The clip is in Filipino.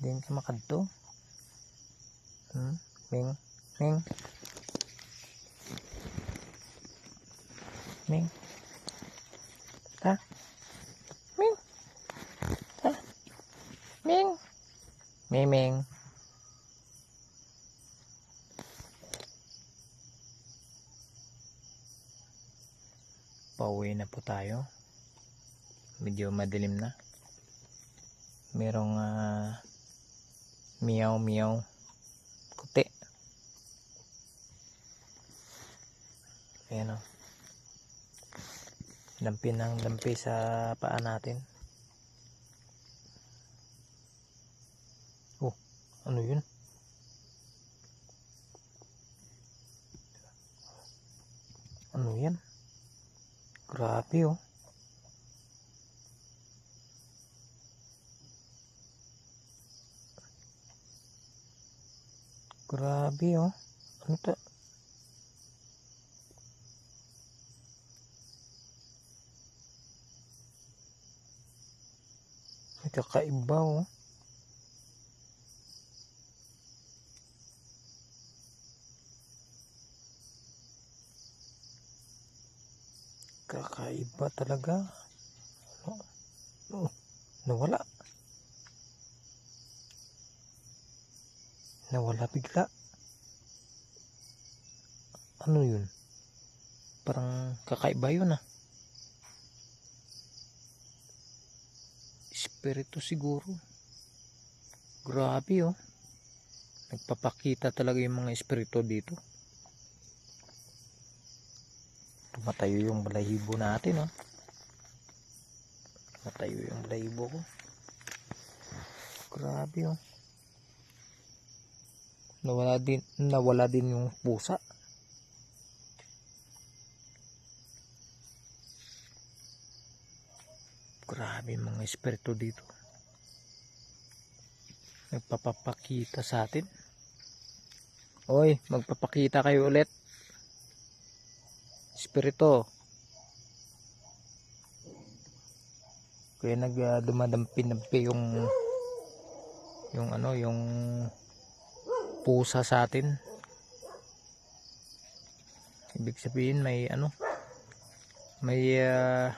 Din ka makadto. Hmm? Ming. Ming. Ming. Ha? Ming. Ha? Ming. Ming Ming. Pauwi na po tayo. Medyo madilim na. Merong ah, meow meow kuti. Ayan o. Dampi ng dampi sa paa natin. Oh, ano yun? Ano yan? Grabe oh. Grabe oh. Ano to? May kakaiba oh. Kakaiba talaga. Ano? Oh, nawala. Nawala bigla. Ano yun? Parang kakaiba yun ah. Espiritu siguro. Grabe oh. Nagpapakita talaga yung mga espiritu dito. Tumatayo yung balahibo natin oh. Tumatayo yung balahibo ko. Grabe oh. Nawala din, nawala din yung pusa. Grabe mga espiritu dito. Nagpapapakita sa atin. Oy, magpapakita kayo ulit. Espiritu. Kaya nag uh, yung yung ano, yung pusa sa atin. Ibig sabihin may ano, may uh,